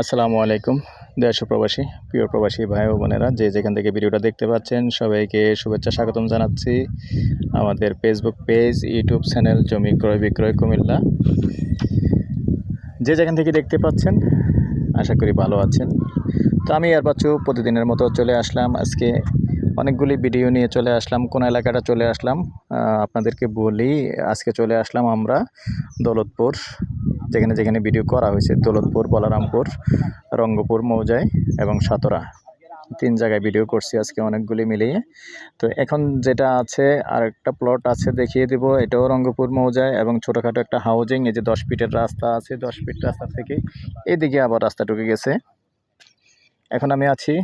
আসসালামু আলাইকুম, দেশ প্রবাসী, প্রিয় প্রবাসী ভাই ও বোনেরা, যে যেখান থেকে ভিডিওটা দেখতে পাচ্ছেন, সবাইকে শুভেচ্ছা স্বাগতম জানাচ্ছি আমাদের ফেসবুক পেজ ইউটিউব চ্যানেল জমি ক্রয় বিক্রয় কুমিল্লা। যে যেখান থেকে দেখতে পাচ্ছেন, আশা করি ভালো আছেন। তো আমি আর বাচ্চু প্রতিদিনের মতো চলে আসলাম। আজকে অনেকগুলি ভিডিও নিয়ে চলে আসলাম, কোন এলাকাটা চলে আসলাম আপনাদেরকে বলি, আজকে চলে আসলাম আমরা দৌলতপুর। যেখানে যেখানে ভিডিও করা হয়েছে, দৌলতপুর, বলারামপুর রঙ্গপুর মৌজায় এবং সাতরা। তিন জায়গায় ভিডিও করছি আজকে অনেকগুলি মিলিয়ে। তো এখন যেটা আছে আর একটা প্লট আছে, দেখিয়ে দিব। এটাও রঙ্গপুর মৌজায় এবং ছোটোখাটো একটা হাউজিং এই যে দশ ফিটের রাস্তা আছে, দশ ফিট রাস্তা থেকে এদিকে আবার রাস্তা ঢুকে গেছে। এখন আমি আছি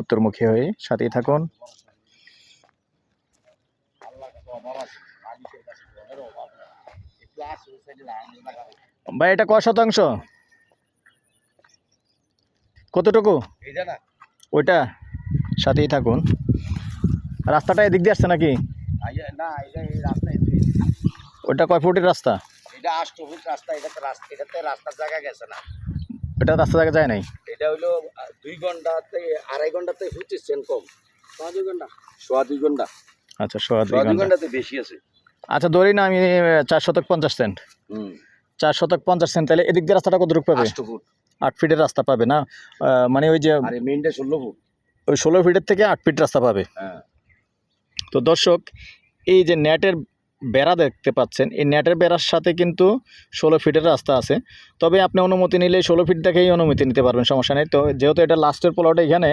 উত্তরমুখী হয়ে। সাথেই থাকুন। ভাই এটা ক শতাংশ? কতটুকু? ওইটা? সাথেই থাকুন। রাস্তাটা এদিক দিয়ে আসছে নাকি? ওইটা কয় ফুটের রাস্তা? এটা রাস্তা জায়গা গেছে না। এটা রাস্তা যায় নাই? এটা হইল দুই ঘন্টাতে আড়াই ঘন্টাতে ফুটেছেন কম। সোয়া দুই ঘণ্টা। সোয়া দুই ঘণ্টা। আচ্ছা সোয়া দুই ঘণ্টা ঘন্টাতে বেশি আছে। আচ্ছা ধরি না আমি চার শতক পঞ্চাশ সেন্ট। হুম। চার শতক পঞ্চাশ সেন্ট তাহলে এদিক দিয়ে রাস্তাটা কতটুকু পাবে? আট ফিটের রাস্তা পাবে না? মানে ওই যে ষোলো ফুট। ওই ষোলো ফিটের থেকে আট ফিট রাস্তা পাবে। হ্যাঁ। তো দর্শক এই যে নেটের বেড়া দেখতে পাচ্ছেন। এই নেটের বেড়ার সাথে কিন্তু ষোলো ফিটের রাস্তা আছে। তবে আপনি অনুমতি নিলে ষোলো ফিট দেখেই অনুমতি নিতে পারবেন সমস্যা নেই। তো যেহেতু এটা লাস্টের প্লট এখানে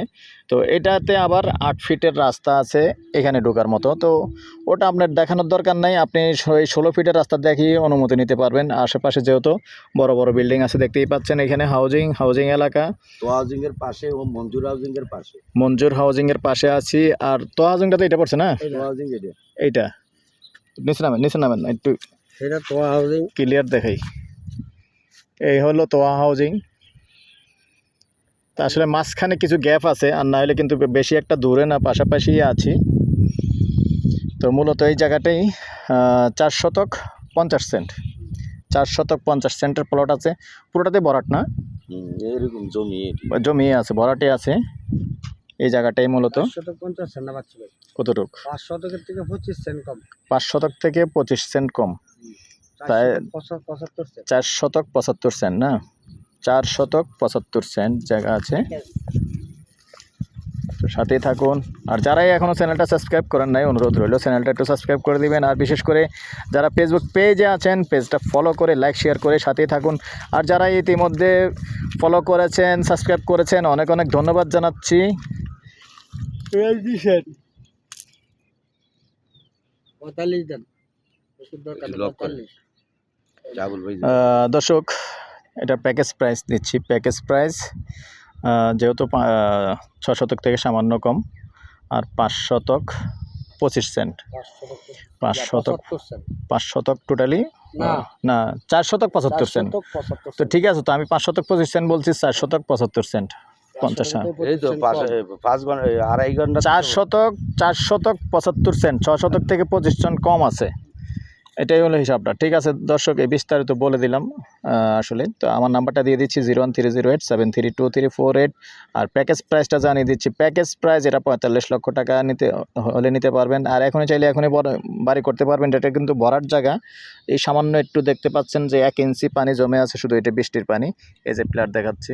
তো এটাতে আবার আট ফিটের রাস্তা আছে এখানে ঢোকার মতো। তো ওটা আপনার দেখানোর দরকার নাই আপনি ওই ষোলো ফিটের রাস্তা দেখিয়ে অনুমতি নিতে পারবেন। আশেপাশে যেহেতু বড় বড় বিল্ডিং আছে দেখতেই পাচ্ছেন এখানে হাউজিং হাউজিং এলাকা। তো হাউজিংয়ের পাশে ও মঞ্জুর হাউজিংয়ের পাশে। মঞ্জুর হাউজিংয়ের পাশে আছি। আর তো হাউজিংটা তো এটা পড়ছে না? হাউজিং এটা। এইটা। নিচে নামেন নিচে নামেন একটু সেটা তো হাউজিং ক্লিয়ার দেখাই। এই হলো তোয়া হাউজিং তা আসলে মাঝখানে কিছু গ্যাপ আছে আর না হলে কিন্তু বেশি একটা দূরে না পাশাপাশি আছি। তো মূলত এই জায়গাটাই চার শতক পঞ্চাশ সেন্ট চার শতক পঞ্চাশ সেন্টের প্লট আছে। পুরোটাতে বরাট না? এরকম জমি জমি আছে ভরাটে আছে। এই জায়গাটাই মূলত। শতক পঞ্চাশ সেন্ট না পাচ্ছি ভাই? কতটুক? পাঁচ শতকের থেকে পঁচিশ সেন্ট কম। পাঁচ শতক থেকে পঁচিশ সেন্ট কম। তাই- চার শতক পঁচাত্তর সেন্ট না? চার শতক পঁচাত্তর সেন্ট জায়গা আছে। তো সাথেই থাকুন। আর যারাই এখনও চ্যানেলটা সাবস্ক্রাইব করেন নাই অনুরোধ রইল চ্যানেলটা একটু সাবস্ক্রাইব করে দিবেন। আর বিশেষ করে যারা ফেসবুক পেজে আছেন পেজটা ফলো করে লাইক শেয়ার করে সাথেই থাকুন। আর যারা ইতিমধ্যে ফলো করেছেন সাবস্ক্রাইব করেছেন অনেক অনেক ধন্যবাদ জানাচ্ছি। পঁয়তাল্লিশ চাবুল দর্শক এটা প্যাকেজ প্রাইস দিচ্ছি প্যাকেজ প্রাইস যেহেতু ছ শতক থেকে সামান্য কম আর পাঁচ শতক পঁচিশ সেন্ট। পাঁচ শতক পাঁচ শতক সেন্ট। পাঁচ শতক টোটালি না। না চার শতক পঁচাত্তর সেন্ট। তো ঠিক আছে তো আমি পাঁচ শতক পঁচিশ সেন্ট বলছি চার শতক পঁচাত্তর সেন্ট। পঞ্চাশ। এই তো পাঁচ পাঁচ ঘণ্টা আড়াই ঘণ্টা চার শতক চার শতক পঁচাত্তর সেন্ট ছ শতক থেকে পঁচিশ সেন্ট কম আছে। এটাই হলো হিসাবটা। ঠিক আছে দর্শক এই বিস্তারিত বলে দিলাম আসলে। তো আমার নাম্বারটা দিয়ে দিচ্ছি zero one three zero eight seven three two three four eight আর প্যাকেজ প্রাইসটা জানিয়ে দিচ্ছি। প্যাকেজ প্রাইস এটা পঁয়তাল্লিশ লক্ষ টাকা নিতে হলে নিতে পারবেন। আর এখনই চাইলে এখনই বড় বাড়ি করতে পারবেন। এটা কিন্তু ভরার জায়গা। এই সামান্য একটু দেখতে পাচ্ছেন যে এক ইঞ্চি পানি জমে আছে শুধু এটা বৃষ্টির পানি। এই যে প্লেয়ার দেখাচ্ছি।